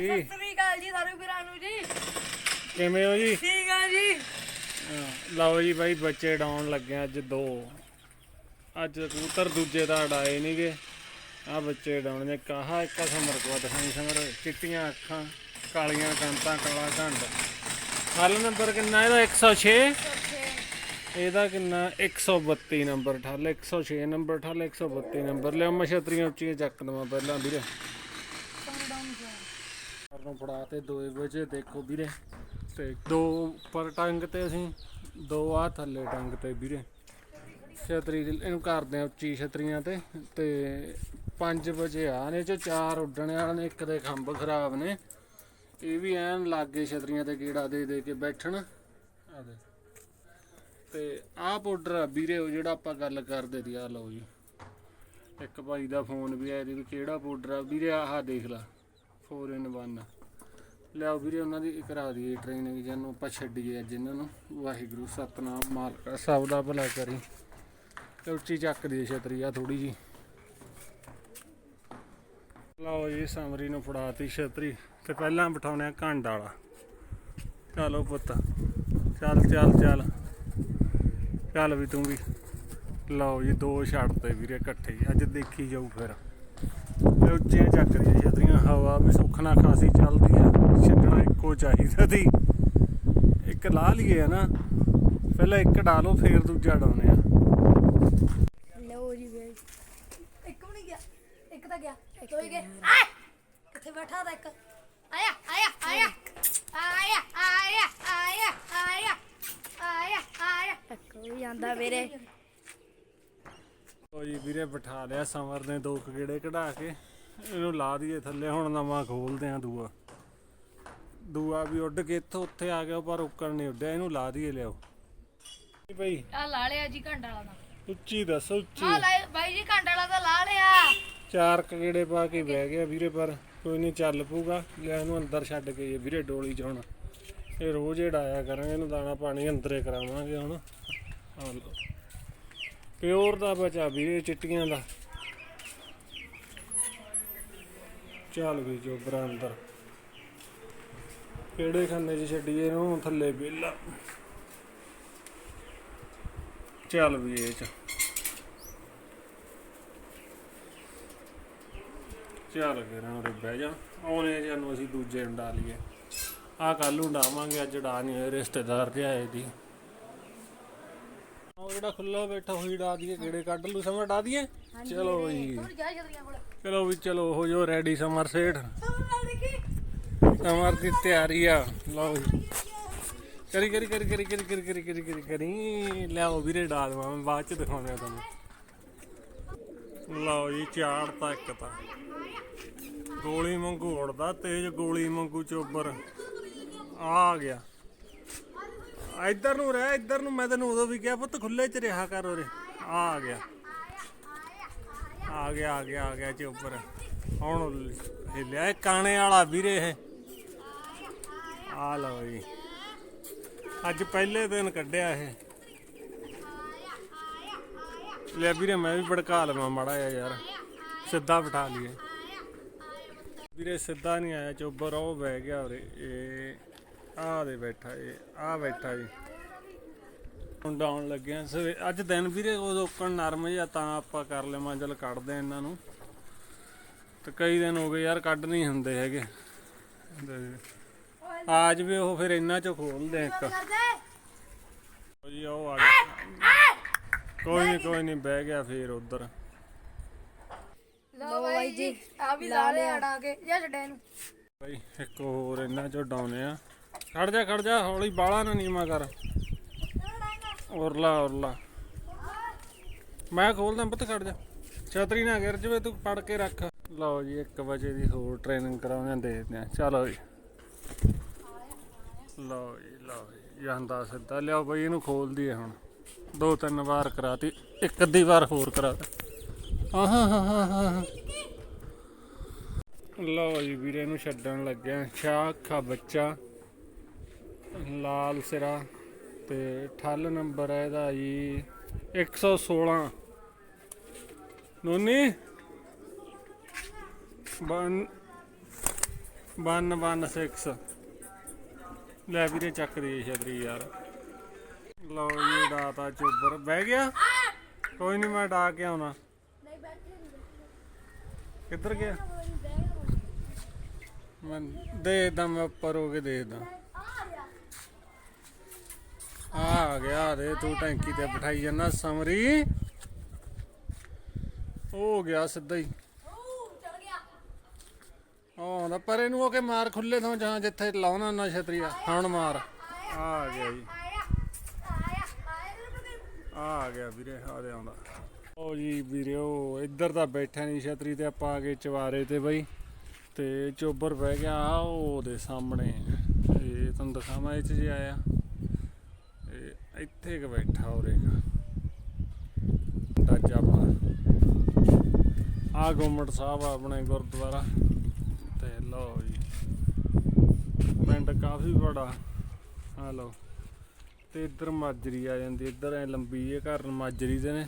ਜੀ। ਸਤਿ ਸ੍ਰੀ ਅਕਾਲ ਜੀ ਸਾਰੇ ਵੀਰਾਂ ਨੂੰ ਜੀ। ਕਿਵੇਂ ਹੋ ਜੀ? ਠੀਕ ਆ ਜੀ। ਲਓ ਜੀ ਬਾਈ ਬੱਚੇ ਡਾਉਣ ਲੱਗੇ ਅੱਜ ਦੋ। ਅੱਜ ਕਬੂਤਰ ਦੂਜੇ ਤਾਂ ਉਡਾਏ ਨਹੀਂਗੇ ਆ ਬੱਚੇ ਡਾਉਣ ਨੇ। ਕਹਾ ਇੱਕ ਸਮਰ ਕੋ ਦਿਖਾਈ ਸਮਰ। ਚਿੱਟੀਆਂ ਅੱਖਾਂ ਕਾਲੀਆਂ ਕੰਤਾਂ ਕਾਲਾ ਘੰਡ ਹਲ ਨੰਬਰ ਕਿੰਨਾ ਇਹਦਾ? 106 ਇਹਦਾ ਕਿੰਨਾ? 132 ਨੰਬਰ ਠੱਲ। 106 ਨੰਬਰ ਠੱਲ 132 ਨੰਬਰ। ਲਿਆ ਮਛਤਰੀਆਂ ਉੱਚੀਆਂ ਚੱਕ ਦਵਾਂ ਪਹਿਲਾਂ ਵੀਰੇ। ਨੂੰ ਫੜਾ ਤੇ 2 ਵਜੇ ਦੇਖੋ ਵੀਰੇ ਤੇ ਦੋ ਉੱਪਰ ਟੰਗ ਤੇ ਅਸੀਂ ਦੋ ਆ ਥੱਲੇ ਟੰਗ ਤੇ ਵੀਰੇ। ਛਤਰੀ ਇਹਨੂੰ ਕਰਦੇ ਆ ਉੱਚੀ ਛਤਰੀਆਂ ਤੇ ਤੇ 5 ਵਜੇ ਆ ਨੇ ਚ ਚਾਰ ਉੱਡਣ ਵਾਲੇ ਨੇ, ਇੱਕ ਦੇ ਖੰਭ ਖਰਾਬ ਨੇ। ਇਹ ਵੀ ਐਨ ਲਾਗੇ ਛਤਰੀਆਂ ਤੇ ਕੀੜਾ ਦੇ ਦੇ ਕੇ ਬੈਠਣ। ਆ ਦੇ। ਤੇ ਆਹ ਪਾਊਡਰ ਆ ਵੀਰੇ, ਉਹ ਜਿਹੜਾ ਆਪਾਂ ਗੱਲ ਕਰਦੇ ਦੀ ਆ ਲਓ ਜੀ। ਇੱਕ ਭਾਈ ਦਾ ਫੋਨ ਵੀ ਆਇਆ ਸੀ ਵੀ ਕਿਹੜਾ ਪਾਊਡਰ ਆ? ਵੀਰੇ ਆਹ ਦੇਖ ਲਾ। 4 in 1 ਲਿਆਓ ਵੀਰੇ, ਉਹਨਾਂ ਦੀ ਕਰਾ ਦਈਏ ਟ੍ਰੇਨਿੰਗ ਜਿਹਨੂੰ ਆਪਾਂ ਛੱਡੀਏ ਅੱਜ ਇਹਨਾਂ ਨੂੰ। ਵਾਹਿਗੁਰੂ, ਸਤਨਾਮ, ਮਾਲਕਾ, ਸਭ ਦਾ ਭਲਾ ਕਰੀ। ਉੱਚੀ ਚੱਕ ਦੀ ਛਤਰੀ ਆ ਥੋੜੀ ਜੀ ਲਓ ਜੀ, ਸਮਰੀ ਨੂੰ ਫੜਾਤੀ ਛਤਰੀ। ਤੇ ਪਹਿਲਾਂ ਬਿਠਾਉਣੇ ਆ ਘੰਡ ਵਾਲਾ। ਚਲੋ ਪੁੱਤ, ਚੱਲ ਚੱਲ ਚੱਲ। ਚੱਲ ਵੀ ਤੂੰ ਵੀ। ਲਓ ਜੀ, ਦੋ ਛੱਡ ਤੇ ਵੀਰੇ ਇਕੱਠੇ। ਅੱਜ ਦੇਖੀ ਜਾਊ ਫਿਰ। ਤੇ ਉੱਚੀਆਂ ਚੱਕ ਰਹੀਆਂ ਛਤਰੀਆਂ ਹਵਾ ਵੀ ਸੁੱਖ ਨਾਲ ਖਾਸੀ ਚੱਲਦੀ ਆ ਛੱਡਣਾ ਇੱਕੋ ਚਾਹੀਦਾ ਦੀ ਇੱਕ ਲਾ ਲਈਏ ਨਾ ਪਹਿਲਾਂ ਇੱਕ ਡਾਲੋ ਫੇਰ ਦੂਜਾ ਡਾਉਨੇ ਆ। ਲਓ ਜੀ ਵੇ ਇੱਕ ਵੀ ਨਹੀਂ ਗਿਆ ਇੱਕ ਤਾਂ ਗਿਆ। ਦੋ ਹੀ ਗਏ। ਆਏ! ਕਿੱਥੇ ਬੈਠਾ ਦਾ ਇੱਕ? ਆਇਆ ਆਇਆ ਆਇਆ। ਆਇਆ ਆਇਆ ਆਇਆ ਆਇਆ ਆਇਆ ਆਇਆ। ਕੋਈ ਆਂਦਾ ਵੀਰੇ। ਲਓ ਜੀ ਵੀਰੇ ਬਿਠਾ ਲਿਆ ਸਮਰ ਨੇ ਦੋ ਕੁ ਗੇੜੇ ਕਢਾ ਕੇ। ਇਹਨੂੰ ਲਾ ਦਈਏ ਥੱਲੇ ਹੁਣ ਨਵਾਂ ਖੋਲਦੇ ਆ ਦੂਆ। ਦੂਆ ਵੀ ਉੱਡ ਕੇ ਇੱਥੋਂ ਉੱਥੇ ਆ ਗਿਆ ਪਰ ਉੱਕਣ ਨਹੀਂ ਉੱਡਿਆ ਇਹਨੂੰ ਲਾ ਦਈਏ ਲਿਆਓ। ਜੀ ਬਈ? ਆ ਲਾ ਲਿਆ ਜੀ ਘੰਟਾ ਵਾਲਾ ਦਾ ਉੱਚੀ ਦੱਸ ਉੱਚੀ। ਆ ਲੈ ਬਾਈ ਜੀ ਘੰਟਾ ਵਾਲਾ ਤਾਂ ਲਾ ਲਿਆ। ਚਾਰ ਕੁ ਗੇੜੇ ਪਾ ਕੇ ਬਹਿ ਗਿਆ ਵੀਰੇ ਪਰ ਕੋਈ ਨਹੀਂ ਚੱਲ ਪੂਗਾ ਲੈ ਇਹਨੂੰ ਅੰਦਰ ਛੱਡ ਕੇ ਵੀਰੇ ਡੋਲੀ ਚ ਹੁਣ। ਇਹ ਰੋਜ਼ ਹੀ ਡਾਇਆ ਕਰਾਂਗੇ ਇਹਨੂੰ ਦਾਣਾ ਪਾਣੀ ਅੰਦਰੇ ਕਰਾਵਾਂਗੇ ਹੁਣ। ਲਓ। ਪਿਓਰ ਦਾ ਬਚਾ ਵੀਰੇ ਚਿੱਟੀਆਂ ਦਾ। ਚੱਲ ਵੀ ਜੋਬਰਾ ਅੰਦਰ ਕਿਹੜੇ ਖਾਨੇ 'ਚ ਛੱਡੀਏ ਇਹਨੂੰ? ਥੱਲੇ ਵਿਹਲਾ ਚੱਲ ਵੀ ਇਹ ਚ। ਚੱਲ ਫਿਰ ਹੁਣ ਉਰੇ ਬਹਿ ਜਾ। ਆਉਣੇ ਜਾਨੂੰ ਅਸੀਂ ਦੂਜੇ ਨੂੰ ਡਾ ਲਈਏ ਆ ਕੱਲ ਨੂੰ ਡਾਵਾਂਗੇ, ਅੱਜ ਡਾ ਨਹੀਂ ਹੋਏ, ਰਿਸ਼ਤੇਦਾਰ ਤੇ ਆਏ ਦੀ। ਉਹ ਜਿਹੜਾ ਖੁੱਲਾ ਬੈਠਾ ਹੋਈ ਡਾ ਦਈਏ ਕਿਹੜੇ ਕੱਢ ਲੂ ਸਮਰ ਡਾ ਦਈਏ। ਚਲੋ ਜੀ ਚਲੋ ਵੀ ਚਲੋ ਹੋ ਜੋ ਰੈਡੀ ਸਮਰ ਸੇਠ। ਸਮਰ ਦੀ ਤਿਆਰੀ ਆ। ਲਓ ਜੀ ਕਰੀ ਕਰੀ ਕਰੀ ਕਰੀ ਕਰੀ ਕਰੀ ਕਰੀ ਕਰੀ ਕਰੀ ਕਰੀ। ਲਿਆਓ ਵੀਰੇ ਡਾ ਦਵਾਂ ਮੈਂ ਬਾਅਦ ਚ ਦਿਖਾਉਂਦਾ ਤੁਹਾਨੂੰ। ਲਓ ਜੀ ਚਾੜ ਤਾਂ ਇੱਕ ਤਾਂ। ਗੋਲੀ ਵਾਂਗੂ ਉੜਦਾ ਤੇਜ਼ ਗੋਲੀ ਵਾਂਗੂ ਚੋਬਰ। ਆ ਗਿਆ। ਇੱਧਰ ਨੂੰ ਰਹਿ, ਇੱਧਰ ਨੂੰ ਮੈਂ ਤੈਨੂੰ ਉਦੋਂ ਵੀ ਕਿਹਾ, ਪੁੱਤ ਖੁੱਲੇ ਚ ਰਿਹਾ ਕਰ ਉਰੇ। ਆ ਗਿਆ। ਆ ਗਿਆ ਆ ਗਿਆ ਆ ਗਿਆ ਚੋਬਰ ਹੁਣ ਹਿੱਲਿਆ ਇਹ ਕਾਣੇ ਵਾਲਾ ਵੀਰੇ ਇਹ। ਆ ਲਓ ਜੀ। ਅੱਜ ਪਹਿਲੇ ਦਿਨ ਕੱਢਿਆ ਇਹ। ਲੈ ਵੀਰੇ ਮੈਂ ਵੀ ਭੜਕਾ ਲਵਾਂ ਮਾੜਾ ਜਿਹਾ ਯਾਰ। ਸਿੱਧਾ ਬਿਠਾ ਲਈਏ। ਵੀਰੇ ਸਿੱਧਾ ਨਹੀਂ ਆਇਆ ਚੋਬਰ ਉਹ ਬਹਿ ਗਿਆ ਉਰੇ। ਇਹ ਆ ਦੇ ਬੈਠਾ ਇਹ ਆ ਬੈਠਾ ਜੀ। ਹੁਣ ਡਾਉਣ ਲੱਗਿਆ ਸਵੇ ਅੱਜ ਦਿਨ ਵੀਰੇ ਉਹ ਰੋਕਣ ਨਰਮ ਜਿਹਾ ਤਾਂ ਆਪਾਂ ਕਰ ਲਵਾਂ ਚਲ ਕੱਢਦੇ ਇਹਨਾਂ ਨੂੰ। ਤੇ ਕਈ ਦਿਨ ਹੋ ਗਏ ਯਾਰ ਕੱਢ ਨਹੀਂ ਹੁੰਦੇ ਹੈਗੇ। ਆਜ ਵੀ ਉਹ ਫਿਰ ਇਹਨਾਂ ਚੋਂ ਖੋਲਦੇ ਇੱਕ। ਉਹ ਜੀ ਉਹ ਆ ਗਿਆ ਕੋਈ ਨਹੀਂ ਕੋਈ ਨਹੀਂ ਬਹਿ ਗਿਆ ਫੇਰ ਉਧਰ। ਲਓ ਬਾਈ ਜੀ ਆ ਵੀ ਲਾ ਲਿਆ ਅੜਾ ਕੇ ਜਾਂ ਇਹਨੂੰ। ਬਈ ਇੱਕ ਹੋਰ ਇਹਨਾਂ ਚੋਂ ਡਾਉਨੇ ਆ। ਖੜ ਜਾ ਖੜ ਜਾ, ਹੌਲੀ ਬਾਲਾ ਨਾ ਨੀਮਾ ਕਰ। ਉਰਲਾ ਉਰਲਾ। ਮੈਂ ਖੋਲਦਾ, ਪੁੱਤ ਖੜ ਜਾ। ਛਤਰੀ ਨਾ ਗਿਰ ਜਵੇ, ਤੂੰ ਫੜ ਕੇ ਰੱਖ। ਲਓ ਜੀ 1 ਵਜੇ ਦੀ ਹੋਰ ਟ੍ਰੇਨਿੰਗ ਕਰਾਉਂਦੇ ਆ ਦੇਖਦੇ ਆ ਚਲੋ ਜੀ ਲਓ ਜੀ ਲਓ ਜੀ, ਜਾਂਦਾ ਸਿੱਧਾ। ਲਿਆਓ ਬਈ, ਇਹਨੂੰ ਖੋਲਦੀ ਦਈਏ ਹੁਣ। ਦੋ, ਤਿੰਨ ਵਾਰ ਕਰਾਤੀ। ਇੱਕ ਅੱਧੀ ਵਾਰ ਹੋਰ ਕਰਾ ਦੇ। ਹਾਂ ਹਾਂ ਹਾਂ ਲਓ ਜੀ, ਵੀਰੇ ਨੂੰ ਛੱਡਣ ਲੱਗਿਆ। ਸ਼ਾਖਾ ਬੱਚਾ। ਲਾਲ ਸਿਰਾ ਤੇ ਠੱਲ ਨੰਬਰ ਹੈ ਇਹਦਾ ਜੀ 116 ਨੋਨੀ? ਬਨ 116 ਲੈ ਵੀਰੇ, ਚੱਕ ਦੇ ਛਤਰੀ ਯਾਰ। ਲਓ ਜੀ ਡਾਤਾ ਚੋਬਰ। ਬਹਿ ਗਿਆ? ਕੋਈ ਨਹੀਂ ਮੈਂ ਡਾ ਕੇ ਆਉਣਾ। ਕਿੱਧਰ ਗਿਆ? ਮੈਂ ਦੇਖਦਾ ਮੈਂ ਉੱਪਰ ਹੋ ਕੇ ਦੇਖਦਾ ਆ ਗਿਆ ਦੇ, ਤੂੰ ਟੈਂਕੀ ਤੇ ਬਿਠਾਈ ਜਾਂਦਾ ਸਮਰੀ। ਹੋ ਗਿਆ ਸਿੱਧਾ ਹੀ। ਆਉਂਦਾ ਪਰ ਇਹਨੂੰ ਉਹ ਕੇ ਮਾਰ ਖੁੱਲੇ ਤੋਂ ਜਾਂ ਜਿੱਥੇ ਲਾਉਣਾ ਨਾ ਛਤਰੀਆ ਹੁਣ ਮਾਰ। ਆ ਗਿਆ ਜੀ। ਆ ਗਿਆ ਵੀਰੇ ਆ ਦੇ ਆਉਂਦਾ। ਓ ਜੀ ਵੀਰੇ, ਉਹ ਇੱਧਰ ਤਾਂ ਬੈਠਾ ਨਹੀਂ ਛਤਰੀ ਤੇ ਆਪਾਂ ਆ ਗਏ ਚਵਾਰੇ ਤੇ ਬਈ। ਤੇ ਚੋਬਰ ਬਹਿ ਗਿਆ ਆ ਉਹਦੇ ਸਾਹਮਣੇ। ਇਹ ਤੁਹਾਨੂੰ ਦਿਖਾਵਾਂ, ਇਹ ਜੇ ਆਇਆ। ਇੱਥੇ ਕ ਬੈਠਾ ਉਰੇ ਕ। ਡਾਜਾ ਆ ਗੋਮਟ ਸਾਹਿਬ ਆਪਣੇ ਗੁਰਦੁਆਰਾ। ਤੇ ਲਓ ਜੀ, ਪਿੰਡ ਕਾਫੀ ਬੜਾ। ਆ ਲਓ, ਤੇ ਇੱਧਰ ਮਾਜਰੀ ਆ ਜਾਂਦੀ, ਇੱਧਰ ਐ ਲੰਬੀ ਇਹ ਘਰ ਮਾਜਰੀ ਦੇ ਨੇ।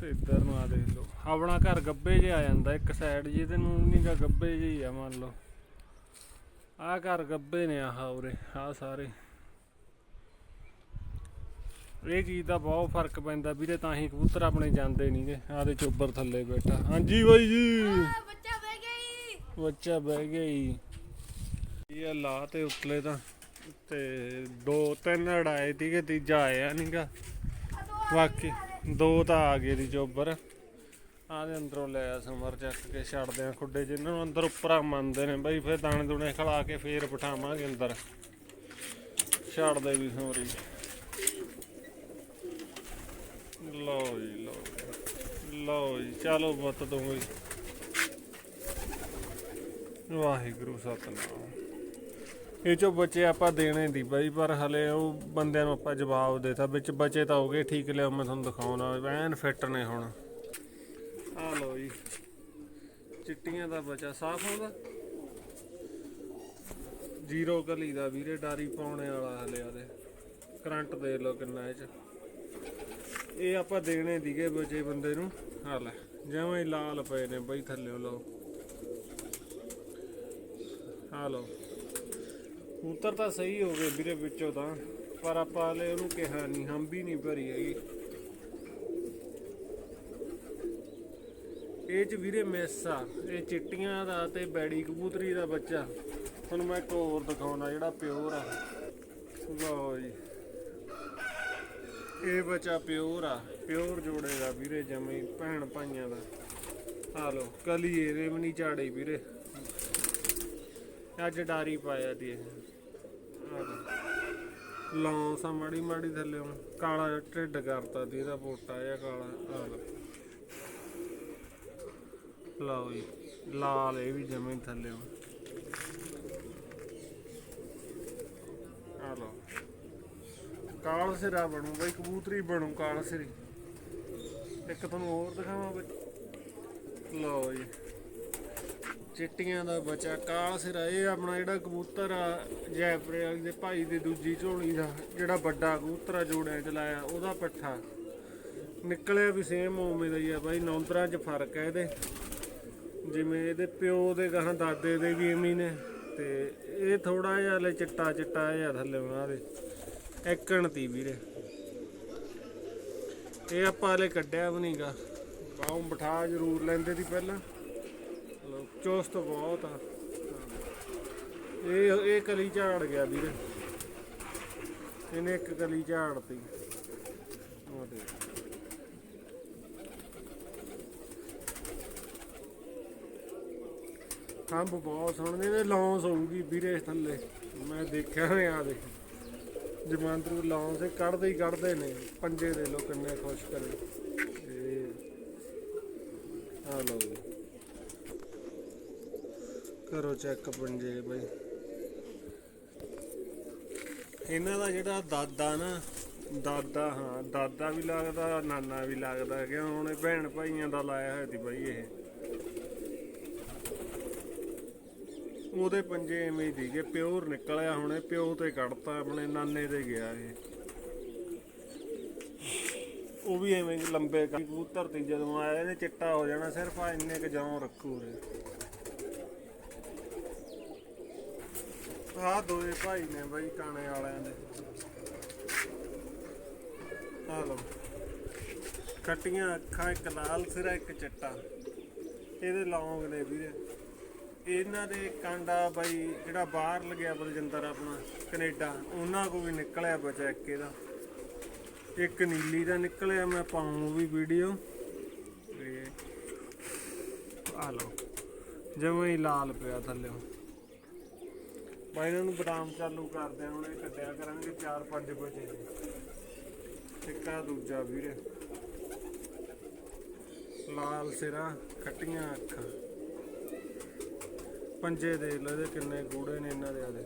ਤੇ ਇੱਧਰ ਨੂੰ ਆ ਦੇਖ ਲਓ, ਆਪਣਾ ਘਰ ਗੱਬੇ ਜਿਹਾ ਆ ਜਾਂਦਾ, ਇੱਕ ਸਾਈਡ ਜਿਹਦੇ ਨੂੰ ਨਹੀਂ ਗਾ, ਗੱਬੇ ਜਿਹੀ ਆ ਮੰਨ ਲਓ। ਆਹ ਘਰ ਗੱਬੇ ਨੇ ਆਹ ਉਰੇ, ਆਹ ਸਾਰੇ। ਇਹ ਚੀਜ਼ ਦਾ ਬਹੁਤ ਫ਼ਰਕ ਪੈਂਦਾ ਵੀਰੇ, ਤਾਂ ਹੀ ਕਬੂਤਰ ਆਪਣੇ ਜਾਂਦੇ ਨਹੀਂਗੇ ਆਦੇ ਚੋਬਰ ਥੱਲੇ ਬੈਠਾ। ਹਾਂਜੀ ਬਾਈ ਜੀ। ਬੱਚਾ ਬਹਿ ਗਈ ਬੱਚਾ ਬਹਿ ਗਿਆ ਜੀ। ਇਹ ਲਾ ਤੇ ਉਤਲੇ ਤਾਂ। ਤੇ ਦੋ, ਤਿੰਨ ਅੜਾਏ ਤੀਗੇ ਤੀਜਾ ਆਇਆ ਨਹੀਂਗਾ ਬਾਕੀ ਦੋ ਤਾਂ ਆ ਗਏ ਦੀ ਚੋਬਰ ਆਦੇ ਅੰਦਰੋਂ ਲੈ ਆ ਸਮਰ ਚੱਕ ਕੇ ਛੱਡਦੇ ਆ ਖੁੱਡੇ, ਜਿਨ੍ਹਾਂ ਨੂੰ ਅੰਦਰ ਉੱਪਰਾਂ ਮੰਨਦੇ ਨੇ। ਬਈ ਫਿਰ ਦਾਣੇ ਦੁਣੇ ਖਲਾ ਕੇ ਫੇਰ ਬਿਠਾਵਾਂਗੇ ਅੰਦਰ। ਛੱਡਦੇ ਵੀ ਸਮਰੀ ਲਓ ਜੀ ਲਓ ਜੀ। ਲਓ ਜੀ ਚਲੋ ਬੱਤ ਦੋਗੇ ਵਾਹਿਗੁਰੂ ਸਤਨਾਮ। ਇਹ ਚੋਂ ਬੱਚੇ ਆਪਾਂ ਦੇਣੇ ਦੀ ਬਾਈ, ਪਰ ਹਲੇ ਉਹ ਬੰਦਿਆਂ ਨੂੰ ਆਪਾਂ ਜਵਾਬ ਦੇਤਾ, ਵਿੱਚ ਬਚੇ ਤਾਂ ਹੋ ਠੀਕ ਲਿਆ, ਮੈਂ ਤੁਹਾਨੂੰ ਦਿਖਾਉਣਾ, ਐਨ ਫਿੱਟ ਨੇ ਹੁਣ। ਆ ਲਓ ਜੀ, ਚਿੱਟੀਆਂ ਦਾ ਬਚਾ, ਸਾਫ਼ ਹੁੰਦਾ? ਜ਼ੀਰੋ ਕਲੀ ਦਾ ਵੀਰੇ, ਡਾਰੀ ਪਾਉਣੇ ਵਾਲਾ ਹਲੇ ਆਦੇ ਕਰੰਟ ਦੇ ਲਓ ਕਿੰਨਾ ਇਹ ਚ। ਇਹ ਆਪਾਂ ਦੇਣੇ ਦੀਗੇ ਬਚੇ ਬੰਦੇ ਨੂੰ। ਆ ਲੈ, ਜਿਵੇਂ ਹੀ ਲਾਲ ਪਏ ਨੇ ਬਈ ਥੱਲੇ ਲਓ। ਆ ਲਓ। ਕਬੂਤਰ ਤਾਂ ਸਹੀ ਹੋ ਗਏ ਵੀਰੇ ਵਿੱਚੋਂ ਤਾਂ, ਪਰ ਆਪਾਂ ਹਲੇ ਉਹਨੂੰ ਕਿਹਾ ਨਹੀਂ ਹਮ ਵੀ ਨਹੀਂ ਭਰੀ ਹੈਗੀ। ਇਹ ਚ ਵੀਰੇ ਮਿਸ ਆ, ਇਹ ਚਿੱਟੀਆਂ ਦਾ ਤੇ ਬੈੜੀ ਕਬੂਤਰੀ ਦਾ ਬੱਚਾ। ਤੁਹਾਨੂੰ ਮੈਂ ਇੱਕ ਹੋਰ ਦਿਖਾਉਣਾ, ਜਿਹੜਾ ਪਿਓਰ ਆ। ਲਓ ਜੀ। ਇਹ ਬੱਚਾ ਪਿਓਰ ਆ, ਪਿਓਰ ਜੋੜੇ ਦਾ ਵੀਰੇ ਜਮੇ ਭੈਣ ਭਾਈਆਂ ਦਾ। ਆ ਲਓ ਕਲੀ ਇਹਦੇ ਵੀ ਨਹੀਂ ਝਾੜੇ ਵੀਰੇ। ਅੱਜ ਡਾਰੀ ਪਾਇਆ ਦੀ ਇਹ। ਲੌਂ ਸਾ ਮਾੜੀ ਮਾੜੀ ਥੱਲੇ ਕਾਲਾ ਢਿੱਡ ਕਰਤਾ ਦੀ ਇਹਦਾ ਪੋਟਾ ਜਿਹਾ ਕਾਲਾ। ਆ ਲਓ। ਲਓ ਜੀ, ਲਾਲ ਇਹ ਵੀ ਜਮੇ ਥੱਲੇ ਆ ਲਓ ਕਾਲ ਸਿਰਾ ਬਣੂ ਬਈ, ਕਬੂਤਰੀ ਬਣੂ ਕਾਲ ਸਿਰੀ ਇੱਕ ਤੁਹਾਨੂੰ ਹੋਰ ਦਿਖਾਵਾਂ ਬਈ। ਲਓ ਜੀ। ਚਿੱਟੀਆਂ ਦਾ ਬੱਚਾ ਕਾਲ ਸਿਰਾ ਇਹ ਆਪਣਾ ਜਿਹੜਾ ਕਬੂਤਰ ਆ, ਜੈਪੁਰੇ ਵਾਲੀ ਦੇ ਭਾਈ ਦੀ ਦੂਜੀ ਝੋਲੀ ਦਾ, ਜਿਹੜਾ ਵੱਡਾ ਕਬੂਤਰ ਆ ਜੋੜਿਆਂ ਚ ਲਾਇਆ, ਉਹਦਾ ਪੱਠਾ। ਨਿਕਲਿਆ ਵੀ ਸੇਮ ਉਵੇਂ ਦਾ ਹੀ ਆ ਬਾਈ, ਨੌਂਦਰਾਂ 'ਚ ਫ਼ਰਕ ਹੈ ਇਹਦੇ। ਜਿਵੇਂ ਇਹਦੇ ਪਿਓ ਦੇ ਗਾਹਾਂ ਦਾਦੇ ਦੇ ਵੀ ਐਵੇਂ ਨੇ। ਤੇ ਇਹ ਥੋੜਾ ਜਿਹਾ ਹਲੇ ਚਿੱਟਾ ਚਿੱਟਾ ਜਿਹਾ ਥੱਲੇ ਉਹਨਾਂ ਦੇ। ਐਕਣ ਤੀ ਵੀਰੇ। ਇਹ ਆਪਾਂ ਹਲੇ ਕੱਢਿਆ ਵੀ ਨਹੀਂਗਾ ਬਾਹੋਂ ਬਿਠਾ ਜ਼ਰੂਰ ਲੈਂਦੇ ਸੀ ਪਹਿਲਾਂ। ਲਓ, ਚੁਸਤ ਬਹੁਤ ਆ। ਇਹ ਇਹ ਕਲੀ ਝਾੜ ਗਿਆ ਵੀਰੇ। ਇਹਨੇ ਇੱਕ ਕਲੀ ਝਾੜਤੀ ਉਹ ਦੇਖ। ਖੰਭ ਬਹੁਤ ਸੋਹਣੇ ਨੇ ਲੌਂਸ ਹੋਊਗੀ ਵੀਰੇ ਥੱਲੇ। ਮੈਂ ਦੇਖਿਆ ਹੋਇਆ ਆ ਦੇ ਜਮਾਂਦਰੂ ਲੌਂਸ ਇਹ ਕੱਢਦੇ ਹੀ ਕੱਢਦੇ ਨੇ। ਪੰਜੇ ਦੇ ਲੋ ਕਿੰਨੇ ਖੁਸ਼ ਕਰੇ। ਆ ਲਓ ਕਰੋ ਚੈੱਕ ਪੰਜੇ, ਬਈ। ਇਹਨਾਂ ਦਾ ਜਿਹੜਾ ਦਾਦਾ ਨਾ, ਦਾਦਾ, ਹਾਂ, ਦਾਦਾ ਵੀ ਲੱਗਦਾ, ਨਾਨਾ ਵੀ ਲੱਗਦਾ ਕਿ ਹੁਣ ਭੈਣ ਭਾਈਆਂ ਦਾ ਲਾਇਆ ਹੋਇਆ ਸੀ ਬਾਈ ਇਹ। ਉਹਦੇ ਪੰਜੇ ਐਵੇਂ ਹੀ ਦੀਗੇ ਪਿਓਰ ਨਿਕਲਿਆ ਹੁਣੇ, ਪਿਓ ਤੇ ਕੱਢਤਾ ਆਪਣੇ, ਨਾਨੇ ਤੇ ਗਿਆ ਇਹ। ਉਹ ਵੀ ਐਵੇਂ ਲੰਬੇ ਕਬੂਤਰ ਤੇ ਜਦੋਂ ਆਇਆ ਇਹਨੇ ਚਿੱਟਾ ਹੋ ਜਾਣਾ, ਸਿਰਫ ਆ ਇੰਨੇ ਕ ਜੌਂ ਰੱਖੂ ਰੇ ਆਹ ਦੋਏ ਭਾਈ ਨੇ ਬਾਈ, ਕਾਣੇ ਵਾਲਿਆਂ ਦੇ। ਆ ਲੋ ਕੱਟੀਆਂ ਅੱਖਾਂ, ਇੱਕ ਲਾਲ ਸਿਰਾ, ਇੱਕ ਚਿੱਟਾ। ਇਹਦੇ ਲੌਂਗ ਨੇ ਵੀਰੇ। ਇਹਨਾਂ ਦੇ ਕਾਂਡਾ ਬਾਈ ਜਿਹੜਾ ਬਾਹਰ ਲੱਗਿਆ ਬਲਜਿੰਦਰ ਆਪਣਾ, ਕੈਨੇਡਾ, ਉਹਨਾਂ ਕੋ ਵੀ ਨਿਕਲਿਆ ਬਚਾ ਇੱਕ ਇਹਦਾ। ਇੱਕ ਨੀਲੀ ਦਾ ਨਿਕਲਿਆ, ਮੈਂ ਪਾਉਂ ਵੀ ਵੀਡੀਓ। ਤੇ ਆ ਲਓ, ਜਿਵੇਂ ਹੀ ਲਾਲ ਪਿਆ ਥੱਲੇ ਬਾਈ ਇਹਨਾਂ ਨੂੰ ਬਦਾਮ ਚਾਲੂ ਕਰਦੇ ਹੁਣ ਇਹ ਕੱਢਿਆ ਕਰਾਂਗੇ 4-5 ਵਜੇ। ਇੱਕ ਆ ਦੂਜਾ ਵੀਰੇ। ਲਾਲ ਸਿਰਾ, ਖੱਟੀਆਂ ਅੱਖਾਂ। ਪੰਜੇ ਦੇ ਲਦੇ ਕਿੰਨੇ ਗੂੜੇ ਨੇ ਇਹਨਾਂ ਦੇ ਆਦੇ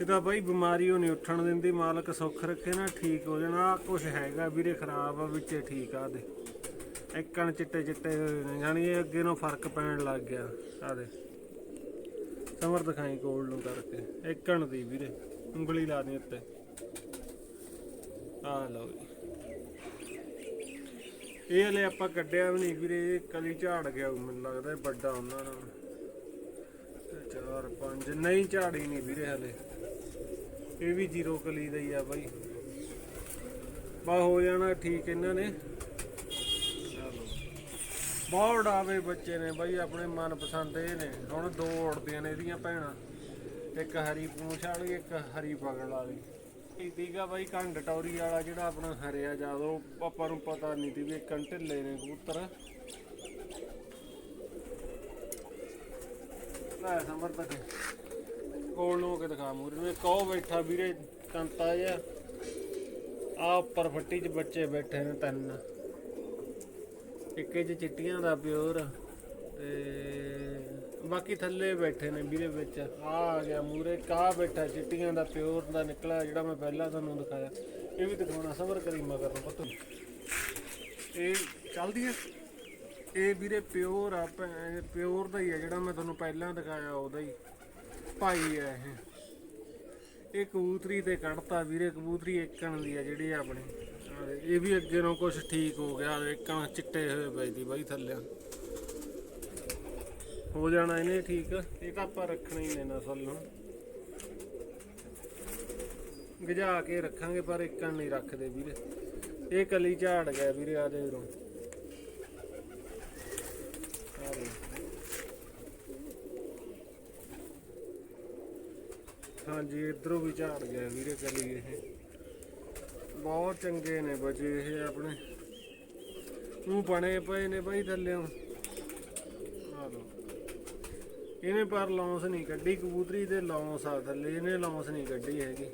ਇਹਦਾ ਬਾਈ ਬਿਮਾਰੀ ਉਹ ਨਹੀਂ ਉੱਠਣ ਦਿੰਦੀ, ਮਾਲਕ ਸੁੱਖ ਰੱਖੇ ਨਾ, ਠੀਕ ਹੋ ਜਾਣਾ। ਕੁਝ ਹੈਗਾ ਵੀਰੇ, ਖਰਾਬ ਆ, ਵਿੱਚੇ ਠੀਕ ਆ ਦੇ। ਇੱਕਣ ਚਿੱਟੇ ਚਿੱਟੇ ਹੋਏ ਨੇ ਜਾਣੀ ਅੱਗੇ ਨੂੰ ਫ਼ਰਕ ਪੈਣ ਲੱਗ ਗਿਆ, ਆ ਦੇ। ਸਮਰ ਦਿਖਾਈ ਕੋਲ ਨੂੰ ਕਰਕੇ, ਇੱਕਣ ਦੀ ਵੀਰੇ, ਉਂਗਲੀ ਲਾ ਦੇ ਉੱਤੇ। ਆ ਲਓ ਜੀ। ਇਹ ਹਲੇ ਆਪਾਂ ਕੱਢਿਆ ਵੀ ਨਹੀਂ ਵੀਰੇ, ਇਹ ਕਲੀ ਝਾੜ ਗਿਆ, ਮੈਨੂੰ ਲੱਗਦਾ ਵੱਡਾ ਉਹਨਾਂ ਨਾਲ। ਤੇ ਚਾਰ ਪੰਜ। ਨਹੀਂ, ਝਾੜੀ ਨਹੀਂ ਵੀਰੇ ਹਲੇ। ਇਹ ਵੀ ਜ਼ੀਰੋ ਕਲੀ ਦਾ ਹੀ ਆ ਬਾਈ। ਬਾ, ਹੋ ਜਾਣਾ ਠੀਕ ਇਹਨਾਂ ਨੇ। ਚਲੋ। ਬਹੁਤ ਆਵੇ ਬੱਚੇ ਨੇ ਬਾਈ, ਆਪਣੇ ਮਨਪਸੰਦ ਇਹ ਨੇ। ਹੁਣ ਦੋ ਉੜਦੀਆਂ ਨੇ ਇਹਦੀਆਂ ਭੈਣਾਂ। ਇੱਕ ਹਰੀ ਪੂੰਛ ਵਾਲੀ, ਇੱਕ ਹਰੀ ਪਗੜ ਵਾਲੀ। ਇਹ ਦੀਗਾ ਬਾਈ, ਕੰਡ ਟੌਰੀ ਵਾਲਾ ਜਿਹੜਾ ਆਪਣਾ ਹਰਿਆ ਜਦੋਂ ਆਪਾਂ ਨੂੰ ਪਤਾ ਨਹੀਂ ਸੀ ਵੀ ਇਹ ਕੰਟਿੱਲੇ ਨੇ ਕਬੂਤਰ। ਲੈ ਸੰਭਰ ਤੱਕ ਕੋਲ ਨੂੰ ਹੋ ਕੇ ਦਿਖਾ ਮੂਰੇ ਨੂੰ। ਇੱਕ ਉਹ ਬੈਠਾ ਵੀਰੇ ਕੰਤਾ ਜਿਹਾ। ਆ ਉੱਪਰ ਫੱਟੀ 'ਚ ਬੱਚੇ ਬੈਠੇ ਨੇ ਤਿੰਨ। ਇੱਕ 'ਚ ਚਿੱਟੀਆਂ ਦਾ ਪਿਓਰ ਤੇ ਬਾਕੀ ਥੱਲੇ ਬੈਠੇ ਨੇ ਵੀਰੇ ਵਿੱਚ। ਆ ਆ ਗਿਆ ਮੂਰੇ ਕਾ ਬੈਠਾ ਚਿੱਟੀਆਂ ਦਾ ਪਿਓਰ ਦਾ ਨਿਕਲਾ ਜਿਹੜਾ ਮੈਂ ਪਹਿਲਾਂ ਤੁਹਾਨੂੰ ਦਿਖਾਇਆ। ਇਹ ਵੀ ਦਿਖਾਉਣਾ, ਸਬਰ ਕਰੀ ਮਗਰ ਨੂੰ ਪਤਾ। ਇਹ ਚੱਲਦੀ ਹੈ? ਇਹ ਵੀਰੇ ਪਿਓਰ ਆ ਪਿਓਰ ਦਾ ਹੀ ਹੈ ਜਿਹੜਾ ਮੈਂ ਤੁਹਾਨੂੰ ਪਹਿਲਾਂ ਦਿਖਾਇਆ, ਉਹਦਾ ਹੀ। ਭਾਈ ਹੈ ਇਹ। ਇਹ ਕਬੂਤਰੀ ਤੇ ਕੱਢਤਾ ਵੀਰੇ, ਕਬੂਤਰੀ ਏਕਣ ਦੀ ਆ ਜਿਹੜੀ ਆਪਣੀ। ਇਹ ਵੀ ਅੱਗੇ ਨੂੰ ਕੁਝ ਠੀਕ ਹੋ ਗਿਆ ਏਕਾਂ ਚਿੱਟੇ ਹੋਏ ਪਏ ਦੀ ਬਾਈ ਥੱਲੇ। ਹੋ ਜਾਣਾ ਇਹਨੇ ਠੀਕ, ਇਹ ਤਾਂ ਆਪਾਂ ਰੱਖਣਾ ਹੀ ਨੇ ਨਸਲ ਨੂੰ। ਗਜਾ ਕੇ ਰੱਖਾਂਗੇ, ਪਰ ਏਕਣ ਨਹੀਂ ਰੱਖਦੇ ਵੀਰੇ। ਇਹ ਕਲੀ ਝਾੜ ਗਿਆ ਵੀਰੇ ਆ ਦੇ ਵੀਰੋ ਆ ਲਓ। ਹਾਂਜੀ, ਇਧਰੋਂ ਵੀ ਝਾੜ ਗਿਆ ਵੀਰੇ ਕਲੀ ਇਹ। ਬਹੁਤ ਚੰਗੇ ਨੇ ਬਚੇ ਇਹ ਆਪਣੇ। ਉਹ ਬਣੇ ਪਏ ਨੇ ਬਾਈ ਥੱਲਿਓਂ। ਆ ਲਓ। ਇਹਨੇ ਪਰ ਲੌਂਸ ਨਹੀਂ ਕੱਢੀ, ਕਬੂਤਰੀ ਤੇ ਲੌਂਸ ਆ ਥੱਲੇ, ਇਹਨੇ ਲੌਂਸ ਨਹੀਂ ਕੱਢੀ ਹੈਗੀ।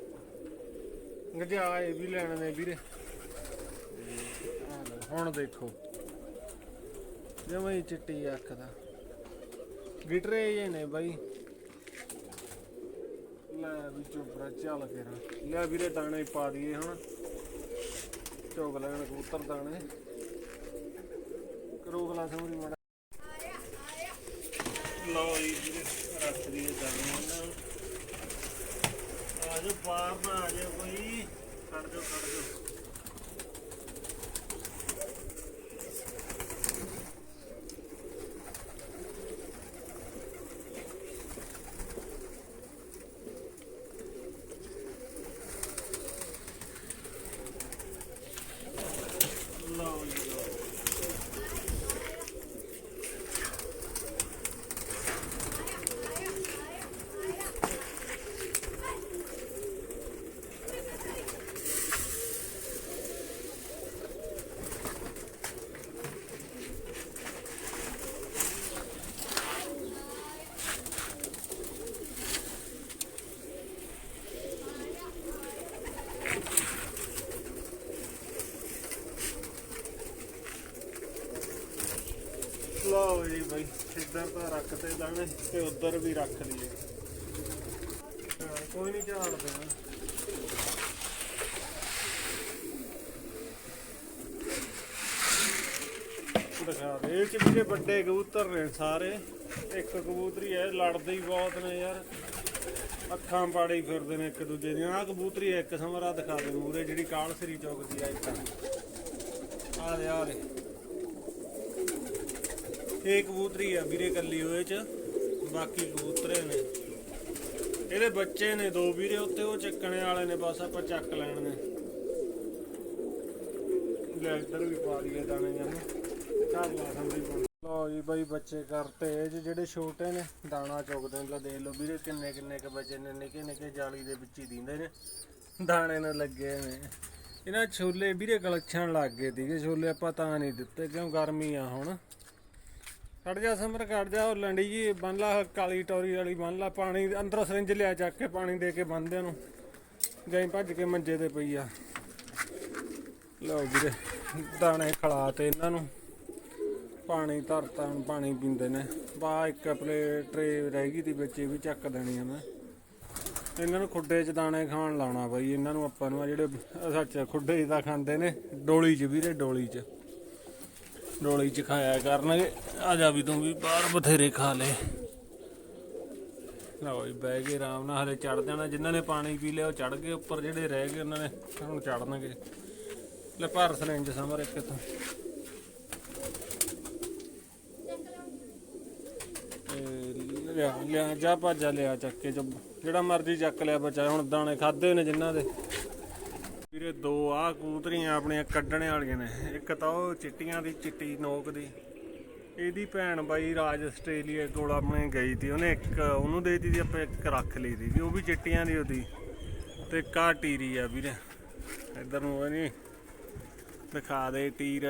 ਗਜਾ ਇਹ ਵੀ ਲੈਣ ਨੇ ਵੀਰੇ। ਹੁਣ ਦੇਖੋ। ਜਮਾਂ ਚਿੱਟੀ ਅੱਖ ਦਾ। ਗਿਟਰੇ ਜੇ ਨੇ ਬਾਈ। ਲੈ ਵੀ ਚੋਬਰਾ ਚੱਲ ਫੇਰ। ਲੈ ਵੀਰੇ ਦਾਣੇ ਪਾ ਦਈਏ ਹੁਣ। ਚੋਗ ਲੈਣ, ਕਬੂਤਰ ਦਾਣੇ। ਕਰੋ ਗਲਾ ਸਮਝੀ ਮਾੜਾ। ਲਓ ਜੀ ਵੀਰੇ, ਰੱਖ ਦਈਏ ਦਾਣੇ ਇਹਨਾਂ ਬਾਹਰ ਨਾ ਆ ਕੋਈ। ਖੜ ਜਾਓ ਖੜ ਜਾਓ ਲਓ ਜੀ ਲਓ ਲਓ ਜੀ ਬਾਈ ਇੱਧਰ ਤਾਂ ਰੱਖ ਤੇ ਦਾਣੇ ਤੇ ਉੱਧਰ ਵੀ ਰੱਖ ਲਈਏ। ਕੋਈ ਨਹੀਂ ਝਾੜ ਦਿਖਾ ਦੇ, ਇਹ ਚ ਵੀਰੇ ਵੱਡੇ ਕਬੂਤਰ ਨੇ ਸਾਰੇ, ਇੱਕ ਕਬੂਤਰੀ ਹੈ ਲੜਦੇ ਹੀ ਬਹੁਤ ਨੇ ਯਾਰ। ਅੱਖਾਂ ਪਾੜੇ ਫਿਰਦੇ ਨੇ ਇੱਕ ਦੂਜੇ ਦੀਆਂ। ਆਹ ਕਬੂਤਰੀ ਹੈ ਇੱਕ ਸਮਰਾ ਦਿਖਾ ਦੇ ਮੂਰੇ ਜਿਹੜੀ ਕਾਲਸਰੀ ਚੌਕਦੀ ਆ ਇੱਕ। ਆ ਦੇ ਆ ਦੇ। ਇਹ ਕਬੂਤਰੀ ਆ ਵੀਰੇ ਕੱਲੀ ਹੋਏ ਚ, ਬਾਕੀ ਕਬੂਤਰੇ ਨੇ। ਇਹਦੇ ਬੱਚੇ ਨੇ ਦੋ ਵੀਰੇ, ਉੱਤੇ ਉਹ ਚੱਕਣੇ ਵਾਲੇ ਨੇ, ਬਸ ਆਪਾਂ ਚੱਕ ਲੈਣ ਨੇ। ਲੈ ਇੱਧਰ ਵੀ ਪਾ ਲਈਏ ਦਾਣੇ ਜਾਨੂੰ ਘਰ ਲਾ ਸੰਦੇ ਲੋ ਜੀ ਬਾਈ ਬੱਚੇ ਕਰਤੇ ਇਹ ਜਿਹੜੇ ਛੋਟੇ ਨੇ, ਦਾਣਾ ਚੁਗਦੇ ਨੇ, ਲੈ ਦੇਖ ਲਓ ਵੀਰੇ ਕਿੰਨੇ ਕਿੰਨੇ ਕ ਬੱਚੇ ਨੇ, ਨਿੱਕੇ ਨਿੱਕੇ ਜਾਲੀ ਦੇ ਵਿੱਚ ਹੀ ਦਿੰਦੇ ਨੇ। ਦਾਣੇ ਨਾਲ ਲੱਗੇ ਨੇ। ਇਹਨਾਂ ਛੋਲੇ ਵੀਰੇ ਗਲਛਣ ਲੱਗ ਗਏ ਸੀਗੇ, ਛੋਲੇ ਆਪਾਂ ਤਾਂ ਨਹੀਂ ਦਿੱਤੇ, ਕਿਉਂ ਗਰਮੀ ਆ ਹੁਣ। ਖੜ ਜਾ ਸਮਰ ਕੱਢ ਜਾ, ਉਹ ਲੰਡੀ ਜੀ, ਬੰਨ ਲਾ, ਕਾਲੀ ਟੋਰੀ ਵਾਲੀ ਬੰਨ ਲਾ, ਪਾਣੀ ਅੰਦਰੋਂ ਸਰਿੰਜ ਲਿਆ ਚੱਕ ਕੇ ਪਾਣੀ ਦੇ ਕੇ ਬੰਨਦੇ ਨੂੰ। ਗਈ ਭੱਜ ਕੇ ਮੰਜੇ ਤੇ ਪਈ ਆ। ਲਓ ਵੀਰੇ, ਦਾਣੇ ਖਲਾ ਤੇ ਇਹਨਾਂ ਨੂੰ। ਪਾਣੀ ਧਰਤਾ, ਹੁਣ ਪਾਣੀ ਪੀਂਦੇ ਨੇ। ਬਾ ਇੱਕ ਪਲੇਟ ਟਰੇ ਰਹਿ ਗਈ ਤੀ ਵਿੱਚ, ਇਹ ਵੀ ਚੱਕ ਦੇਣੀ ਆ ਮੈਂ। ਇਹਨਾਂ ਨੂੰ ਖੁੱਡੇ 'ਚ ਦਾਣੇ ਖਾਣ ਲਾਉਣਾ ਬਾਈ, ਇਹਨਾਂ ਨੂੰ ਆਪਾਂ ਨੂੰ ਆ ਜਿਹੜੇ ਸੱਚ, ਖੁੱਡੇ 'ਚ ਤਾਂ ਖਾਂਦੇ ਨੇ, ਡੋਲੀ 'ਚ ਵੀਰੇ, ਡੋਲੀ 'ਚ। ਡੋਲੀ 'ਚ ਖਾਇਆ ਕਰਨਗੇ। ਆ ਜਾ ਵੀ ਤੂੰ ਵੀ ਬਾਹਰ ਬਥੇਰੇ ਖਾ ਲੈ। ਲਓ ਜੀ ਬਹਿ ਕੇ ਆਰਾਮ ਨਾਲ ਹਲੇ ਚੜ ਜਾਣਾ। ਜਿਨ੍ਹਾਂ ਨੇ ਪਾਣੀ ਪੀ ਲਿਆ, ਉਹ ਚੜ ਗਏ ਉੱਪਰ ਜਿਹੜੇ ਰਹਿ ਗਏ ਉਹਨਾਂ ਨੇ ਹੁਣ ਚੜਨਗੇ ਲੈ ਭਰ ਸਰਿੰਜ ਸਮਰ ਇੱਕ ਤੋਂ ਲਿਆ ਲਿਆ, ਜਾ ਭਾਜਾ ਲਿਆ ਚੱਕ ਕੇ। ਜਿਹੜਾ ਮਰਜ਼ੀ ਚੱਕ ਲਿਆ ਬਚਾ। ਹੁਣ ਦਾਣੇ ਖਾਦੇ ਨੇ ਜਿਨ੍ਹਾਂ ਦੇ। ਵੀਰੇ ਦੋ ਆ ਕੂਤਰੀਆਂ ਆਪਣੀਆਂ ਕੱਢਣੇ ਵਾਲੀਆਂ ਨੇ। ਇੱਕ ਤਾਂ ਉਹ ਚਿੱਟੀਆਂ ਦੀ, ਚਿੱਟੀ ਨੋਕ ਦੀ। ਇਹਦੀ ਭੈਣ ਬਾਈ ਰਾਜ ਆਸਟ੍ਰੇਲੀਆ ਕੋਲ ਆਪਣੇ ਗਈ ਤੀ। ਉਹਨੇ ਇੱਕ ਉਹਨੂੰ ਦੇ ਦਿੱਤੀ ਆਪਾਂ ਇੱਕ ਰੱਖ ਲਈ ਸੀ। ਉਹ ਵੀ ਚਿੱਟੀਆਂ ਦੀ ਉਹਦੀ। ਤੇ ਕਾ ਟੀਰੀ ਆ ਵੀਰੇ। ਇੱਧਰ ਨੂੰ ਉਹ ਨਹੀਂ ਦਿਖਾ ਦੇ ਟੀਰ।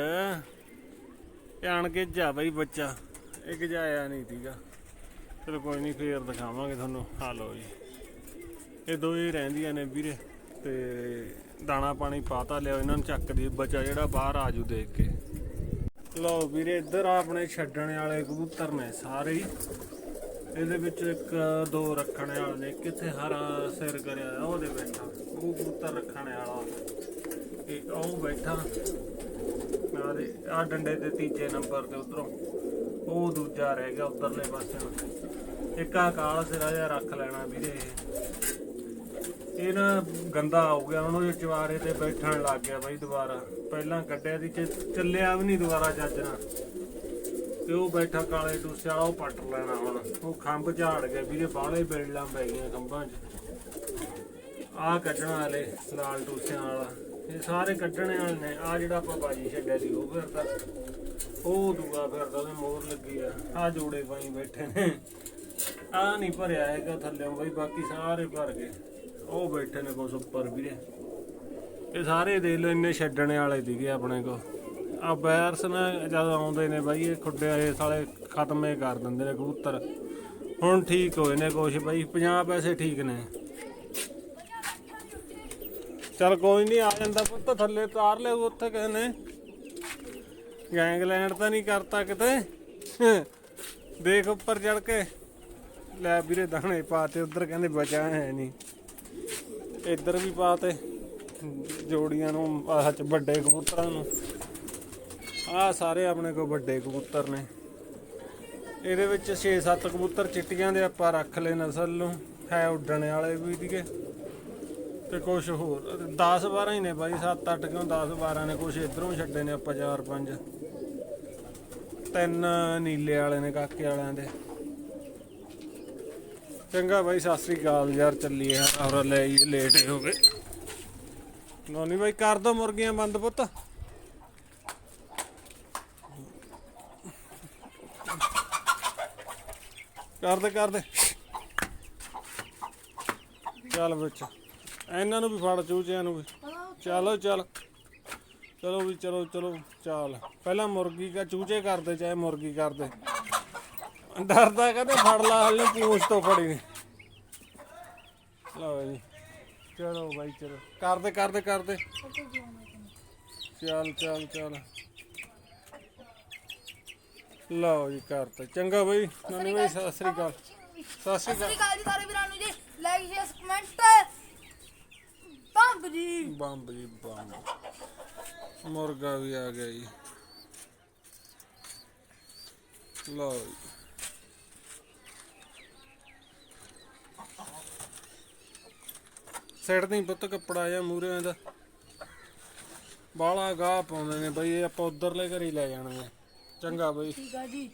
ਆਣ ਕੇ ਜਾ ਬਾਈ ਬੱਚਾ। ਇੱਕ ਜਾਇਆ ਨਹੀਂ ਸੀਗਾ। ਚਲੋ ਕੋਈ ਨਹੀਂ, ਫੇਰ ਦਿਖਾਵਾਂਗੇ ਤੁਹਾਨੂੰ। ਹਾਲੋ ਜੀ। ਇਹ ਦੋ ਹੀ ਰਹਿੰਦੀਆਂ ਨੇ ਵੀਰੇ। ਤੇ ਦਾਣਾ ਪਾਣੀ ਪਾਤਾ ਲਿਓ ਇਹਨਾਂ ਨੂੰ ਚੱਕ ਦੀ ਬਚਾ ਜਿਹੜਾ ਬਾਹਰ ਆਜੂ ਦੇਖ ਕੇ। ਲਓ ਵੀਰੇ, ਇੱਧਰ ਆਪਣੇ ਛੱਡਣ ਵਾਲੇ ਕਬੂਤਰ ਨੇ ਸਾਰੇ ਹੀ। ਇਹਦੇ ਵਿੱਚ ਇੱਕ, ਦੋ ਰੱਖਣ ਵਾਲੇ ਨੇ ਕਿੱਥੇ ਹਰਾ ਸਿਰ ਕਰਿਆ ਉਹਦੇ ਬੈਠਾ। ਉਹ ਕਬੂਤਰ ਰੱਖਣ ਵਾਲਾ। ਇਹ ਉਹ ਬੈਠਾ। ਨਾਲੇ ਆ ਡੰਡੇ ਤੇ ਤੀਜੇ ਨੰਬਰ ਤੇ ਉਧਰੋਂ। ਉਹ ਦੂਜਾ ਰਹਿ ਗਿਆ ਉਧਰਲੇ ਪਾਸੇ। ਇੱਕ ਆ ਕਾਲਾ ਸਿਰਾ ਜਿਹਾ ਰੱਖ ਲੈਣਾ ਵੀਰੇ। ਇਹ ਨਾ ਗੰਦਾ ਹੋ ਗਿਆ ਉਹਨੂੰ ਇਹ ਚਵਾਰੇ ਤੇ ਬੈਠਣ ਲੱਗ ਗਿਆ ਬਾਈ ਦੁਬਾਰਾ। ਪਹਿਲਾਂ ਕੱਢਿਆ ਸੀ ਚ- ਚੱਲਿਆ ਵੀ ਨਹੀਂ ਦੁਬਾਰਾ ਚੱਜ ਨਾਲ। ਤੇ ਉਹ ਬੈਠਾ ਕਾਲੇ ਟੂਸੇ ਵਾਲਾ, ਉਹ ਪੱਟ ਲੈਣਾ ਹੁਣ। ਉਹ ਖੰਭ ਝਾੜ ਗਿਆ ਵੀਰੇ, ਬਾਹਲੇ ਬੇੜਾਂ ਪੈ ਗਈਆਂ ਖੰਭਾਂ 'ਚ। ਆਹ ਕੱਢਣ ਵਾਲੇ ਲਾਲ ਟੂਸਿਆਂ ਵਾਲਾ। ਇਹ ਸਾਰੇ ਕੱਢਣੇ ਵਾਲੇ ਨੇ। ਆ ਜਿਹੜਾ ਆਪਾਂ ਬਾਜੀ ਛੱਡਿਆ ਸੀ, ਉਹ ਫਿਰਦਾ। ਉਹ ਦੂਆ ਫਿਰਦਾ, ਉਹਦੇ ਮੋਹਰ ਲੱਗੀ ਆ। ਆ ਜੋੜੇ ਪਾਈ ਬੈਠੇ ਨੇ। ਆ ਨਹੀਂ ਭਰਿਆ ਹੈਗਾ ਥੱਲੇ ਬਈ, ਬਾਕੀ ਸਾਰੇ ਭਰ ਗਏ। ਉਹ ਬੈਠੇ ਨੇ ਕੁਛ ਉੱਪਰ ਵੀਰੇ। ਇਹ ਸਾਰੇ ਦੇਖ ਲਓ, ਇੰਨੇ ਛੱਡਣੇ ਵਾਲੇ ਸੀਗੇ ਆਪਣੇ ਕੋ ਆ ਬੈਰਸ ਨਾ ਜਦ ਆਉਂਦੇ ਨੇ ਬਾਈ, ਇਹ ਖੁੱਡੇ ਇਹ ਸਾਲੇ ਖਤਮੇ ਕਰ ਦਿੰਦੇ ਨੇ ਕਬੂਤਰ। ਹੁਣ ਠੀਕ ਹੋਏ ਨੇ ਕੁਛ ਬਾਈ 50 ਪੈਸੇ ਠੀਕ ਨੇ। ਚਲ ਕੋਈ ਨਹੀਂ, ਆ ਜਾਂਦਾ ਪੁੱਤ, ਥੱਲੇ ਉਤਾਰ ਲੈ ਉੱਥੇ ਕਿਸੇ ਨੇ। ਗੈਂਗਲੈਂਡ ਤਾਂ ਨਹੀਂ ਕਰਤਾ ਕਿਤੇ। ਦੇਖ ਉੱਪਰ ਚੜ ਕੇ। ਲੈ ਵੀਰੇ, ਦਾਣੇ ਪਾਤੇ ਉਧਰ ਕਹਿੰਦੇ ਬਚਾ ਹੈ ਨਹੀਂ। ਇੱਧਰ ਵੀ ਪਾਤੇ ਜੋੜੀਆਂ ਨੂੰ, ਆਹ ਚ ਵੱਡੇ ਕਬੂਤਰਾਂ ਨੂੰ। ਆਹ ਸਾਰੇ ਆਪਣੇ ਕੋਲ ਵੱਡੇ ਕਬੂਤਰ ਨੇ। ਇਹਦੇ ਵਿੱਚ 6-7 ਕਬੂਤਰ ਚਿੱਟੀਆਂ ਦੇ ਆਪਾਂ ਰੱਖ ਲਏ ਨਸਲ ਨੂੰ, ਹੈ ਉੱਡਣ ਵਾਲੇ ਵੀ ਸੀਗੇ। ਤੇ ਕੁਝ ਹੋਰ 10 12 ਹੀ ਨੇ ਬਾਈ 7 8 ਕਿਉਂ 10 12 ਨੇ ਕੁਝ ਇਧਰੋਂ ਛੱਡੇ ਨੇ ਆਪਾਂ 4 5 ਤਿੰਨ ਨੀਲੇ ਵਾਲੇ ਨੇ, ਕਾਕੇ ਵਾਲਿਆਂ ਦੇ। ਚੰਗਾ ਬਾਈ, ਸਤਿ ਸ੍ਰੀ ਅਕਾਲ ਯਾਰ, ਚੱਲੀਏ ਔਰ ਲੈ ਲੇਟ ਹੋ ਗਏ। ਨੋਨੀ ਬਾਈ, ਕਰ ਦੋ ਮੁਰਗੀਆਂ ਬੰਦ ਪੁੱਤ। ਕਰ ਦੇ ਕਰ ਦੇ। ਚੱਲ ਵਿੱਚ, ਇਹਨਾਂ ਨੂੰ ਵੀ ਫੜ, ਚੂਚਿਆਂ ਨੂੰ ਵੀ। ਚਲੋ ਚੱਲ। ਚਲੋ ਵੀ, ਚਲੋ ਚਲੋ, ਚੱਲ। ਪਹਿਲਾਂ ਮੁਰਗੀ ਕਾ, ਚੂਚੇ ਕਰਦੇ, ਚਾਹੇ ਮੁਰਗੀ ਕਰਦੇ। ਡਰਦਾ ਕਹਿੰਦੇ ਫੜ ਲਾ ਹਲੇ ਪੂਛ ਤੋਂ ਫੜੀ ਨੀ। ਲਓ ਜੀ। ਚਲੋ ਬਾਈ ਚਲੋ। ਕਰਦੇ ਕਰਦੇ ਕਰਦੇ। ਚੱਲ ਚੱਲ ਚੱਲ। ਲਓ ਜੀ ਕਰਤੇ। ਚੰਗਾ ਬਾਈ। ਨਾਨੀ ਬਾਈ ਸਤਿ ਸ੍ਰੀ ਅਕਾਲ। ਸਤਿ ਸ੍ਰੀ ਅਕਾਲ। ਜੀ ਸਾਰੇ ਵੀਰਾਂ ਨੂੰ ਜੀ। ਲਾਈਕ ਸ਼ੇਅਰ ਕਮੈਂਟ ਬੰਬ ਜੀ। ਬੰਬ ਜੀ ਬੰਬ। ਮੁਰਗਾ ਵੀ ਆ ਗਿਆ ਜੀ। ਲਓ ਜੀ। ਸਿਰ ਨਹੀਂ ਪੁੱਤ ਕੱਪੜਾ ਜਾਂ ਮੂਰੇ ਦਾ। ਬਾਲਾ ਗਾਹ ਪਾਉਂਦੇ ਨੇ ਬਈ ਆਪਾਂ ਉਧਰਲੇ ਘਰੇ ਲੈ ਜਾਣਾ ਚੰਗਾ ਬਈ। ਠੀਕ ਆ ਜੀ।